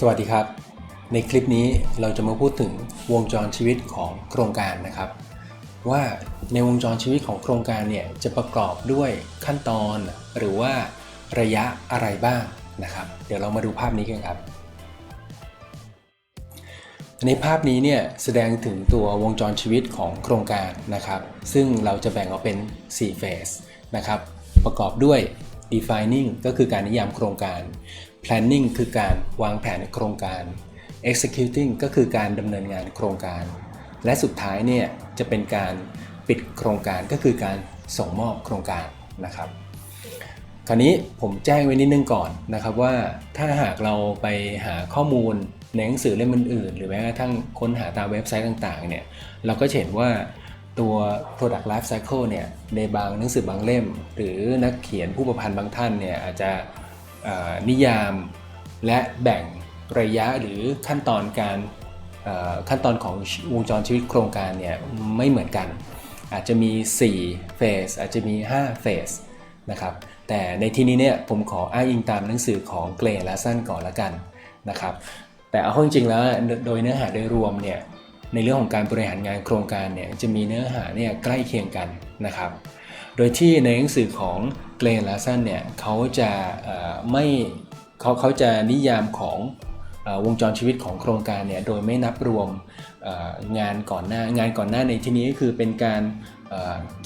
สวัสดีครับ ในคลิปนี้เราจะมาพูดถึงวงจรชีวิตของโครงการนะครับ ว่าในวงจรชีวิตของโครงการเนี่ยจะประกอบด้วยขั้นตอนหรือว่าระยะอะไรบ้างนะครับ เดี๋ยวเรามาดูภาพนี้กันครับ ในภาพนี้เนี่ยแสดงถึงตัววงจรชีวิตของโครงการนะครับ ซึ่งเราจะแบ่งออกเป็น 4 เฟสนะครับ ประกอบด้วย defining ก็คือการนิยามโครงการ planning คือการวางแผนโครงการ executing ก็คือการดำเนินงานโครงการ และสุดท้ายเนี่ยจะเป็นการปิดโครงการก็คือการส่งมอบโครงการนะครับ คราวนี้ผมแจ้งไว้นิดนึงก่อนนะครับว่าถ้าหากเราไปหาข้อมูลในหนังสือเล่มอื่นๆ หรือแม้กระทั่งค้นหาตามเว็บไซต์ต่างๆเนี่ยเราก็เห็นว่าตัว product life cycle เนี่ยในบางหนังสือบางเล่ม หรือนักเขียนผู้ประพันธ์บางท่านเนี่ยอาจจะ นิยามและแบ่งระยะหรือขั้นตอนการขั้นตอนของวงจรชีวิตโครงการเนี่ยไม่เหมือนกัน อาจจะมี 4 เฟส อาจจะมี 5 เฟสนะครับแต่ในที่นี้เนี่ยผมขออ้างอิงตามหนังสือของเกรและสั้นก่อนละกันนะครับแต่เอาข้าจริงๆแล้วโดยเนื้อหาโดยรวมเนี่ยในเรื่องของการบริหารงานโครงการเนี่ยจะมีเนื้อหาเนี่ยใกล้เคียงกันนะครับ โดยที่ในหนังสือของ เกรและสั้นเนี่ยเขาจะไม่เขาเขาจะนิยามของอวงจรชีวิตของโครงการเนี่ยโดยไม่นับรวมงานก่อนหน้างานก่อนหน้าในที่นี้ก็คือเป็นการ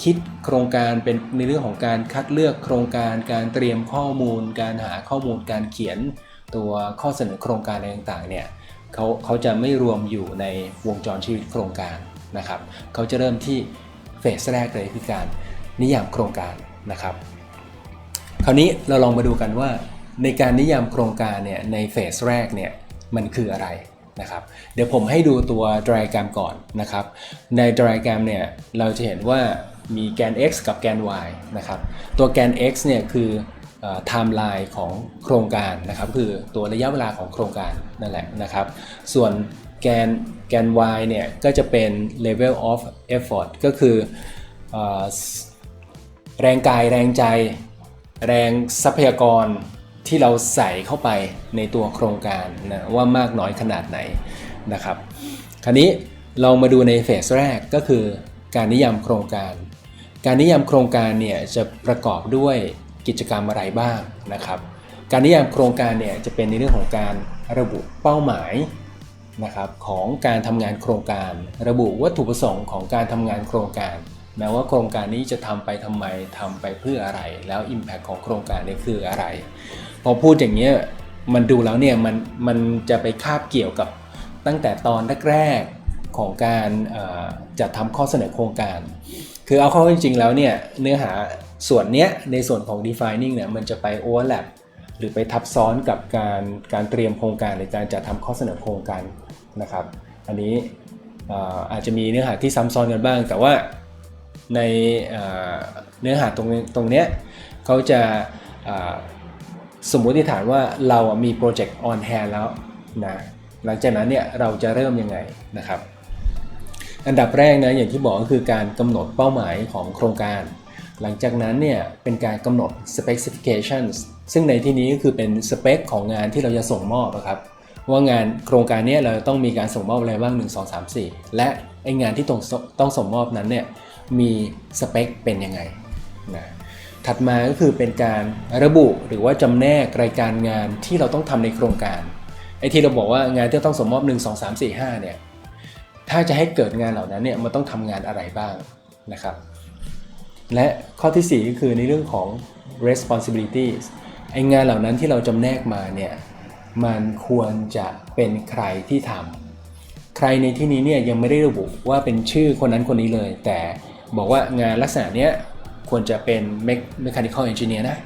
คิดโครงการเป็นในเรื่องของการคัดเลือกโครงการการเตรียมข้อมูล การหาข้อมูลการเขียนตัวข้อเสนอโครงการอะไรต่างๆเนี่ยเขาเขาจะไม่รวมอยู่ในวงจรชีวิตโครงการนะครับเขาจะเริ่มที่เฟสแรกเลยคือการนิยามโครงการนะครับาวนี้เราลองมาดูกันว่า ในการนิยามโครงการเนี่ยในเฟสแรกเนี่ยมันคืออะไรนะครับเดี๋ยวผมให้ดูตัวไดรแกรมก่อนนะครับ ในไดรแกรมเนี่ยเราจะเห็นว่ามีแกน x กับแกน y นะครับ ตัวแกน x เนี่ยคือไทม์ไลน์ของโครงการนะครับ คือตัวระยะเวลาของโครงการนั่นแหละนะครับ ส่วนแกนแกน y เนี่ยก็จะเป็น level of effort ก็คืออแรงกายแรงใจ แรงทรัพยากรที่เราใส่เข้าไปในตัวโครงการนะว่ามากน้อยขนาดไหนนะครับ คราวนี้เรามาดูในเฟสแรกก็คือการนิยามโครงการ การนิยามโครงการเนี่ยจะประกอบด้วยกิจกรรมอะไรบ้างนะครับ การนิยามโครงการเนี่ยจะเป็นในเรื่องของการระบุเป้าหมายนะครับของการทำงานโครงการ ระบุวัตถุประสงค์ของการทำงานโครงการ แม้ว่าโครงการนี้จะทำไปทำไมทำไปเพื่ออะไร แล้ว Impact ของโครงการนี้คืออะไร พอพูดอย่างเงี้ยมันดูแล้วเนี่ยมันมันจะไปคาบเกี่ยวกับตั้งแต่ตอนแรกๆของการจัดทำข้อเสนอโครงการ คือเอาเข้าจริงๆแล้วเนี่ยเนื้อหาส่วนเนี้ยในส่วนของ defining เนี่ยมันจะไป overlap หรือไปทับซ้อนกับการการเตรียมโครงการหรือการจัดทำข้อเสนอโครงการนะครับ อันนี้เอ่ออาจจะมีเนื้อหาที่ซ้ำซ้อนกันบ้าง แต่ว่า ในเนื้อหาตรงนี้ตรงเนี้ยเขาจะสมมุติฐานว่าเรามีโปรเจกต์ on hand แล้วนะหลังจากนั้นเนี่ยเราจะเริ่มยังไงนะครับ อันดับแรกนะอย่างที่บอกก็คือการกำหนดเป้าหมายของโครงการ หลังจากนั้นเนี่ยเป็นการกำหนด specifications ซึ่งในที่นี้ก็คือเป็นสเปคของงานที่เราจะส่งมอบนะครับว่างานโครงการนี้เราต้องมีการส่งมอบอะไรบ้าง 1 2 3 4 และไองานที่ต้องต้องส่งมอบนั้นเนี่ย มีสเปคเป็นยังไงนะถัดมาก็คือเป็นการระบุหรือว่าจำแนกรายการงานที่เราต้องทำในโครงการไอ้ที่เราบอกว่างานที่ต้องส่งมอบ 1 2 3 4 5เนี่ยถ้าจะให้เกิดงานเหล่านั้นเนี่ยมันต้องทำงานอะไรบ้างนะครับ และข้อที่ 4 ก็คือในเรื่องของ responsibilities ไอ้งานเหล่านั้นที่เราจำแนกมาเนี่ยมันควรจะเป็นใครที่ทำใครในที่นี้เนี่ยยังไม่ได้ระบุว่าเป็นชื่อคนนั้นคนนี้เลย แต่ บอกว่างานลักษณะเนี้ยควรจะเป็น mech- mechanical engineer นะ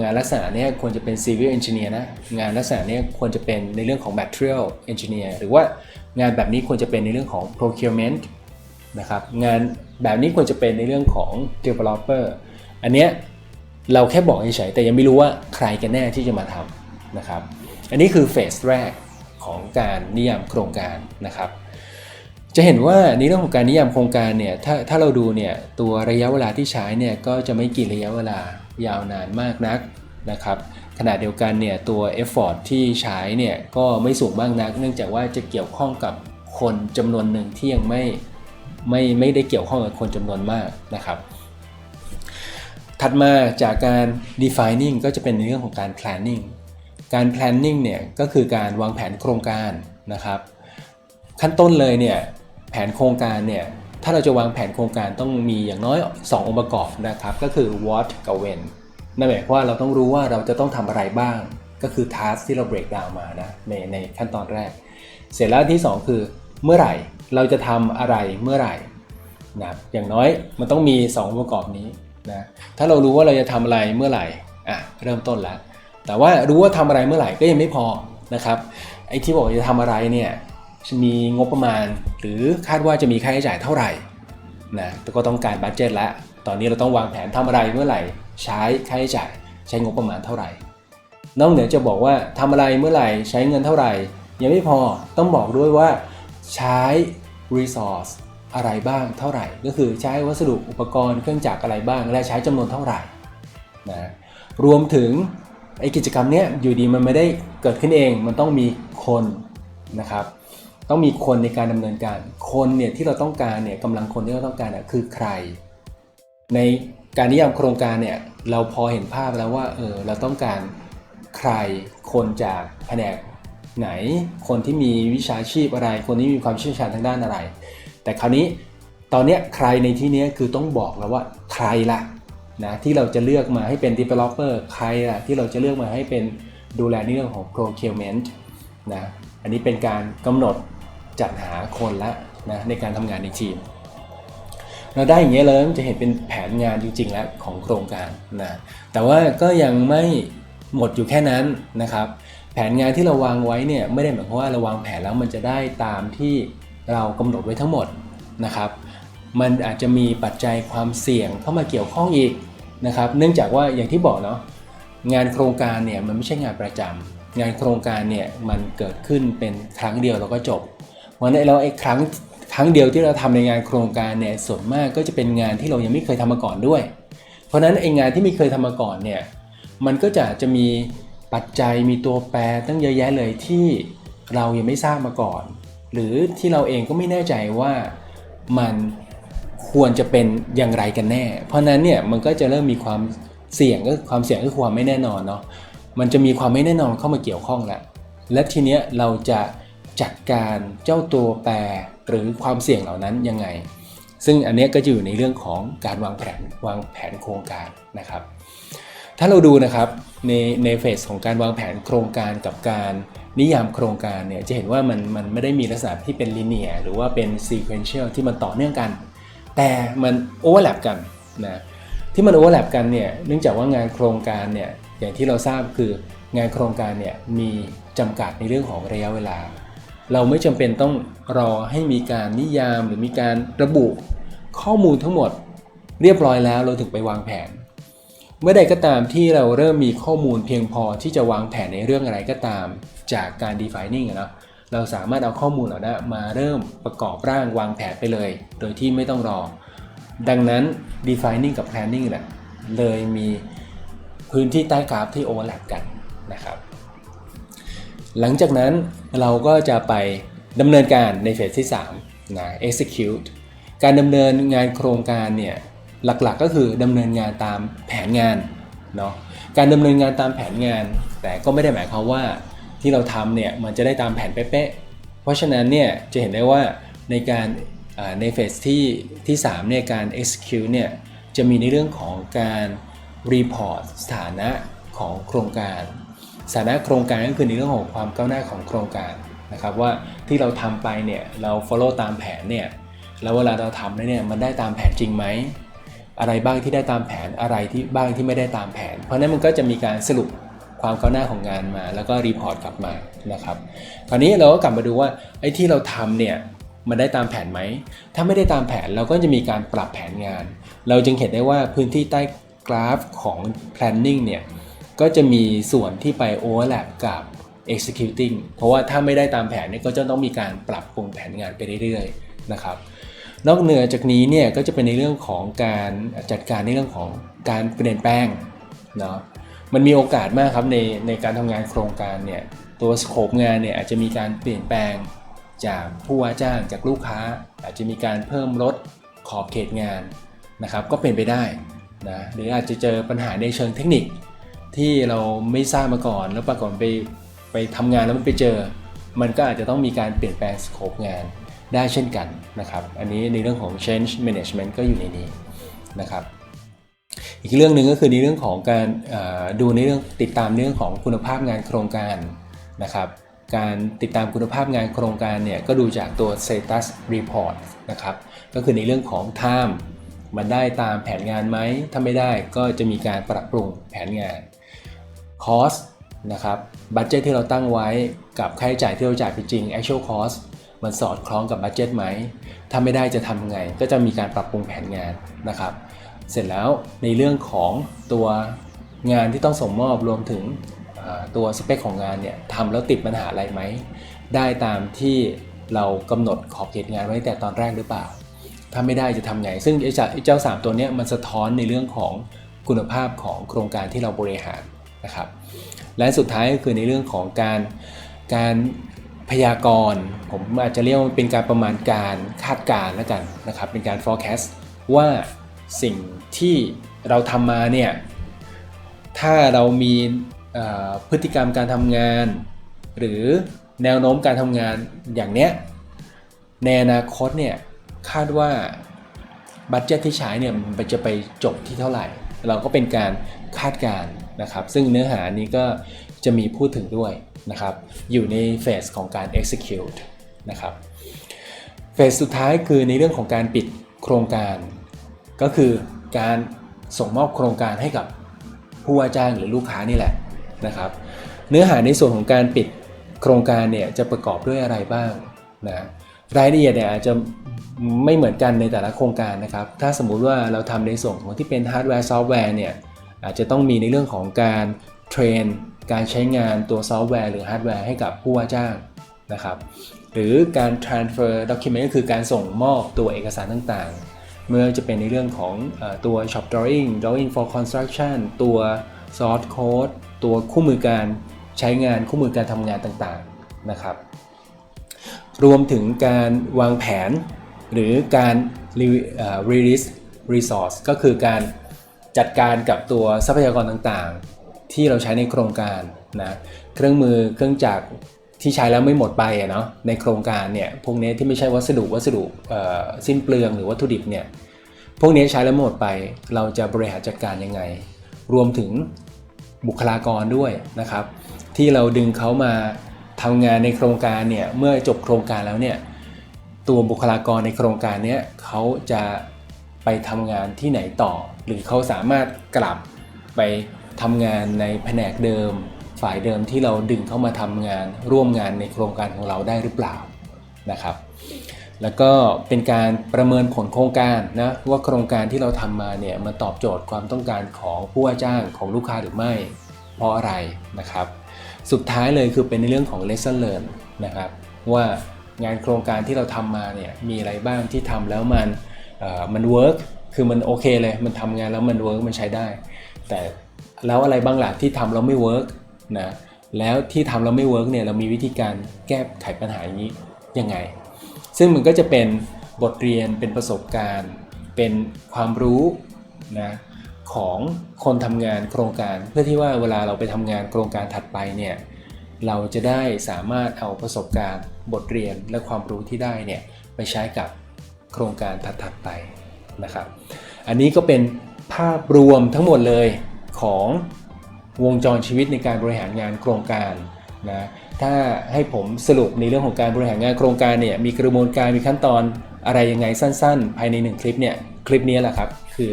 งานลักษณะเนี้ยควรจะเป็น civil engineer นะ งานลักษณะเนี้ยควรจะเป็นในเรื่องของ material engineer หรือว่างานแบบนี้ควรจะเป็นในเรื่องของ procurement นะครับ งานแบบนี้ควรจะเป็นในเรื่องของ developer อันเนี้ยเราแค่บอกเฉยๆแต่ยังไม่รู้ว่าใครกันแน่ที่จะมาทำนะครับ อันนี้คือเฟสแรกของการนิยามโครงการนะครับ จะเห็นว่าในเรื่องของการนิยามโครงการเนี่ยถ้าถ้าเราดูเนี่ยตัวระยะเวลาที่ใช้เนี่ยก็จะไม่กี่ระยะเวลายาวนานมากนักนะครับขณะเดียวกันเนี่ยตัว effort ที่ใช้เนี่ยก็ไม่สูงมากนัก เนื่องจากว่าจะเกี่ยวข้องกับคนจำนวนหนึ่งที่ยังไม่ไม่ไม่ได้เกี่ยวข้องกับคนจำนวนมากนะครับถัดมาจากการ defining ก็จะเป็นในเรื่องของการ planning การ planning เนี่ยก็คือการวางแผนโครงการนะครับ ขั้นต้นเลยเนี่ย แผนโครงการเนี่ยถ้าเราจะวางแผนโครงการต้องมีอย่างน้อย 2 องค์ประกอบนะครับ ก็คือ what กับ when นั่นหมายความว่าเราต้องรู้ว่าเราจะต้องทำอะไรบ้าง ก็คือ task ที่เรา break down มานะในในขั้นตอนแรก เสร็จแล้วที่ 2 คือเมื่อไหร่เราจะทำอะไรเมื่อไหร่นะอย่างน้อยมันต้องมี 2 องค์ประกอบนี้นะถ้าเรารู้ว่าเราจะทำอะไรเมื่อไหร่อะเริ่มต้นแล้วแต่ว่ารู้ว่าทำอะไรเมื่อไหร่ก็ยังไม่พอนะครับไอ้ที่บอกจะทำอะไรเนี่ย มีงบประมาณ หรือคาดว่าจะมีค่าใช้จ่ายเท่าไหร่นะก็ต้องการบัตเจ็ตล้วตอนนี้เราต้องวางแผนทำอะไรเมื่อไหร่ ใช้ค่าใช้จ่าย ใช้งบประมาณเท่าไหร่ นอกเหนือจะบอกว่าทำอะไรเมื่อไหร่ใช้เงินเท่าไหร่ ยังไม่พอต้องบอกด้วยว่าใช้ resource อะไรบ้างเท่าไหร่ ก็คือใช้วัสดุอุปกรณ์เครื่องจักรอะไรบ้าง และใช้จำนวนเท่าไหร่นะรวมถึงไอ้กิจกรรมเนี้ยอยู่ดีมันไม่ได้เกิดขึ้นเองมันต้องมีคนนะครับ ต้องมีคนในการดำเนินการ คนเนี่ยที่เราต้องการเนี่ยกำลังคนที่เราต้องการน่ะคือใคร ในการนิยามโครงการเนี่ยเราพอเห็นภาพแล้วว่าเออเราต้องการใครคนจากแผนกไหน คนที่มีวิชาชีพอะไร คนที่มีความเชี่ยวชาญทางด้านอะไร แต่คราวนี้ตอนเนี้ยใครในที่เนี้ยคือต้องบอกแล้วว่าใครล่ะนะที่เราจะเลือกมาให้เป็น developer ใครล่ะที่เราจะเลือกมาให้เป็นดูแลในเรื่องของ procurement นะอันนี้เป็นการกำหนด จัดหาคนละนะในการทำงานในทีม เราได้อย่างเงี้ยเลยมันจะเห็นเป็นแผนงานจริงๆแล้วของโครงการนะแต่ว่าก็ยังไม่หมดอยู่แค่นั้นนะครับแผนงานที่เราวางไว้เนี่ยไม่ได้หมายความว่าเราวางแผนแล้วมันจะได้ตามที่เรากำหนดไว้ทั้งหมดนะครับ มันอาจจะมีปัจจัยความเสี่ยงเข้ามาเกี่ยวข้องอีกนะครับ เนื่องจากว่าอย่างที่บอกเนาะงานโครงการเนี่ยมันไม่ใช่งานประจำงานโครงการเนี่ยมันเกิดขึ้นเป็นครั้งเดียวแล้วก็จบ วันนี้เราไอ้ครั้งครั้งเดียวที่เราทำในงานโครงการเนี่ยส่วนมากก็จะเป็นงานที่เรายังไม่เคยทำมาก่อนด้วย เพราะฉะนั้นไอ้งานที่ไม่เคยทำมาก่อนเนี่ยมันก็จะจะมีปัจจัยมีตัวแปรตั้งเยอะแยะเลยที่เรายังไม่ทราบมาก่อน หรือที่เราเองก็ไม่แน่ใจว่ามันควรจะเป็นอย่างไรกันแน่ เพราะนั้นเนี่ยมันก็จะเริ่มมีความเสี่ยงก็ความเสี่ยงก็ความไม่แน่นอนเนาะมันจะมีความไม่แน่นอนเข้ามาเกี่ยวข้องแหล้วและทีเนี้ยเราจะ จัดการเจ้าตัวแปรหรือความเสี่ยงเหล่านั้นยังไง ซึ่งอันนี้ก็จะอยู่ในเรื่องของการวางแผนวางแผนโครงการนะครับ ถ้าเราดูนะครับในในเฟสของการวางแผนโครงการกับการนิยามโครงการเนี่ยจะเห็นว่ามันมันไม่ได้มีลักษณะที่เป็นลีเนียหรือว่าเป็นซีเควนเชียลที่มันต่อเนื่องกัน แต่มันโอเวอร์แลปกันนะที่มันโอเวอร์แลปกันเนี่ยเนื่องจากว่างานโครงการเนี่ยอย่างที่เราทราบคืองานโครงการเนี่ยมีจำกัดในเรื่องของระยะเวลา เราไม่จำเป็นต้องรอให้มีการนิยามหรือมีการระบุข้อมูลทั้งหมด เรียบร้อยแล้วเราถึงไปวางแผน เมื่อใดก็ตามที่เราเริ่มมีข้อมูลเพียงพอที่จะวางแผนในเรื่องอะไรก็ตามจากการ defining เนะเราสามารถเอาข้อมูลเหล่านั้นมาเริ่มประกอบร่างวางแผนไปเลย โดยที่ไม่ต้องรอ ดังนั้น defining กับ planning เลยมีพื้นที่ใต้กราฟที่ overlap กันนะครับ หลังจากนั้นเราก็จะไปดำเนินการในเฟสที่3นะ execute การดำเนินงานโครงการเนี่ยหลักๆก็คือดำเนินงานตามแผนงานเนาะการดำเนินงานตามแผนงาน แต่ก็ไม่ได้หมายความว่าที่เราทำเนี่ยมันจะได้ตามแผนเป๊ะๆเพราะฉะนั้นเนี่ยจะเห็นได้ว่าในการในเฟสที่ที่3เนี่ยการ execute เนี่ยจะมีในเรื่องของการ report สถานะของโครงการ สถานะโครงการก็คือในเรื่องของความก้าวหน้าของโครงการนะครับว่าที่เราทำไปเนี่ยเรา follow ตามแผนเนี่ยแล้วเวลาเราทำเนี่ยมันได้ตามแผนจริงไหมอะไรบ้างที่ได้ตามแผนอะไรที่บ้างที่ไม่ได้ตามแผน เพราะฉะนั้นมันก็จะมีการสรุปความก้าวหน้าของงานมา แล้วก็รีพอร์ตกลับมานะครับคราวนี้เราก็กลับมาดูว่าไอ้ที่เราทำเนี่ยมันได้ตามแผนไหม ถ้าไม่ได้ตามแผนเราก็จะมีการปรับแผนงาน เราจึงเห็นได้ว่าพื้นที่ใต้กราฟของ planning เนี่ย ก็จะมีส่วนที่ไป overlap กับ executing เพราะว่าถ้าไม่ได้ตามแผนเนี่ยก็จะต้องมีการปรับปรุงแผนงานไปเรื่อยๆนะครับนอกเหนือจากนี้เนี่ยก็จะเป็นในเรื่องของการจัดการในเรื่องของการเปลี่ยนแปลงเนาะมันมีโอกาสมากครับในในการทำงานโครงการเนี่ยตัวสโคปงานเนี่ยอาจจะมีการเปลี่ยนแปลงจากผู้ว่าจ้างจากลูกค้า อาจจะมีการเพิ่มลดขอบเขตงานนะครับก็เป็นไปได้นะหรืออาจจะเจอปัญหาในเชิงเทคนิค ที่เราไม่ทราบมาก่อน แล้วปรากฏไปไปทำงานแล้วมันไปเจอ มันก็อาจจะต้องมีการเปลี่ยนแปลงสโคปงานได้เช่นกันนะครับ อันนี้ในเรื่องของ change management ก็อยู่ในนี้นะครับ อีกเรื่องหนึ่งก็คือในเรื่องของการดูในเรื่องติดตามเรื่องของคุณภาพงานโครงการนะครับการติดตามคุณภาพงานโครงการเนี่ยก็ดูจากตัว status report นะครับ ก็คือในเรื่องของ time มันได้ตามแผนงานไหมถ้าไม่ได้ก็จะมีการปรับปรุงแผนงาน cost นะครับบัตเจตที่เราตั้งไว้กับค่าใช้จ่ายที่เราจ่ายไปจริง actual cost มันสอดคล้องกับบัตเจตไหม ถ้าไม่ได้จะทำไง ก็จะมีการปรับปรุงแผนงานนะครับ เสร็จแล้วในเรื่องของตัวงานที่ต้องส่งมอบรวมถึงตัวสเปคของงานเนี่ยทำแล้วติดปัญหาอะไรไหม ได้ตามที่เรากำหนดขอบเขตงานไว้แต่ตอนแรกหรือเปล่า ถ้าไม่ได้จะทำไง ซึ่งไอ้เจ้าไอ้เจ้า3ตัวเนี้ยมันสะท้อนในเรื่องของคุณภาพของโครงการที่เราบริหาร นะครับและสุดท้ายก็คือในเรื่องของการการพยากรณ์ผมอาจจะเรียกว่าเป็นการประมาณการคาดการณ์แล้วกันนะครับเป็นการ forecast ว่าสิ่งที่เราทำมาเนี่ยถ้าเรามีพฤติกรรมการทำงาน หรือแนวโน้มการทำงานอย่างเนี้ยในอนาคตเนี่ยคาดว่าบัตเจตที่ใช้เนี่ยมันจะไปจบที่เท่าไหร่ เราก็เป็นการคาดการณ์ นะครับ ซึ่งเนื้อหานี้ก็จะมีพูดถึงด้วยนะครับ อยู่ในเฟสของการ execute นะครับ เฟสสุดท้ายคือในเรื่องของการปิดโครงการ ก็คือการส่งมอบโครงการให้กับผู้ว่าจ้างหรือลูกค้านี่แหละนะครับ เนื้อหาในส่วนของการปิดโครงการเนี่ยจะประกอบด้วยอะไรบ้างนะรายละเอียดเนี่ยอาจจะไม่เหมือนกันในแต่ละโครงการนะครับ ถ้าสมมุติว่าเราทำในส่วนของที่เป็นฮาร์ดแวร์ซอฟต์แวร์เนี่ย อาจจะต้องมีในเรื่องของการเทรนการใช้งานตัวซอฟต์แวร์หรือฮาร์ดแวร์ให้กับผู้ว่าจ้างนะครับหรือการ transfer document ก็คือการส่งมอบตัวเอกสารต่างๆ เมื่อจะเป็นในเรื่องของตัว shop drawing drawing for construction ตัว source code ตัวคู่มือการใช้งานคู่มือการทำงานต่างๆนะครับรวมถึงการวางแผนหรือการ release resource ก็คือการ จัดการกับตัวทรัพยากรต่างๆ ที่เราใช้ในโครงการนะเครื่องมือเครื่องจักรที่ใช้แล้วไม่หมดไปอะเนาะในโครงการเนี่ยพวกนี้ที่ไม่ใช่วัสดุวัสดุสิ้นเปลืองหรือวัตถุดิบเนี่ยพวกนี้ใช้แล้วหมดไปเราจะบริหารจัดการยังไง รวมถึงบุคลากรด้วยนะครับ ที่เราดึงเขามาทำงานในโครงการเนี่ยเมื่อจบโครงการแล้วเนี่ยตัวบุคลากรในโครงการเนี้ยเขาจะ ไปทำงานที่ไหนต่อ หรือเขาสามารถกลับไปทำงานในแผนกเดิม ฝ่ายเดิมที่เราดึงเข้ามาทำงานร่วมงานในโครงการของเราได้หรือเปล่านะครับ แล้วก็เป็นการประเมินผลโครงการนะว่าโครงการที่เราทำมาเนี่ยมันตอบโจทย์ความต้องการของผู้ว่าจ้างของลูกค้าหรือไม่ เพราะอะไรนะครับ สุดท้ายเลยคือเป็นในเรื่องของ lesson learn นะครับว่างานโครงการที่เราทำมาเนี่ยมีอะไรบ้างที่ทำแล้วมัน มัน work คือมันโอเคเลย มันทำงานแล้วมัน work มันใช้ได้ แต่แล้วอะไรบ้างล่ะที่ทำแล้วไม่ work นะ แล้วที่ทำแล้วไม่ work เนี่ยเรามีวิธีการแก้ไขปัญหาอย่างนี้ยังไง ซึ่งมันก็จะเป็นบทเรียนเป็นประสบการณ์ เป็นความรู้นะของคนทำงานโครงการ เพื่อที่ว่าเวลาเราไปทำงานโครงการถัดไปเนี่ยเราจะได้สามารถเอาประสบการณ์ บทเรียนและความรู้ที่ได้เนี่ยไปใช้กับ โครงการถัดๆไปนะครับ อันนี้ก็เป็นภาพรวมทั้งหมดเลยของวงจรชีวิตในการบริหารงานโครงการนะถ้าให้ผมสรุปในเรื่องของการบริหารงานโครงการเนี่ยมีกระบวนการมีขั้นตอนอะไรยังไงสั้นๆ ภายใน 1 คลิปเนี่ยคลิปนี้แหละครับคือ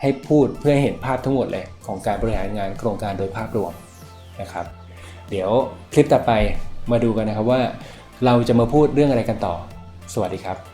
ให้พูดเพื่อให้เห็นภาพทั้งหมดเลยของการบริหารงานโครงการโดยภาพรวมนะครับ เดี๋ยวคลิปต่อไปมาดูกันนะครับว่า เราจะมาพูดเรื่องอะไรกันต่อ สวัสดีครับ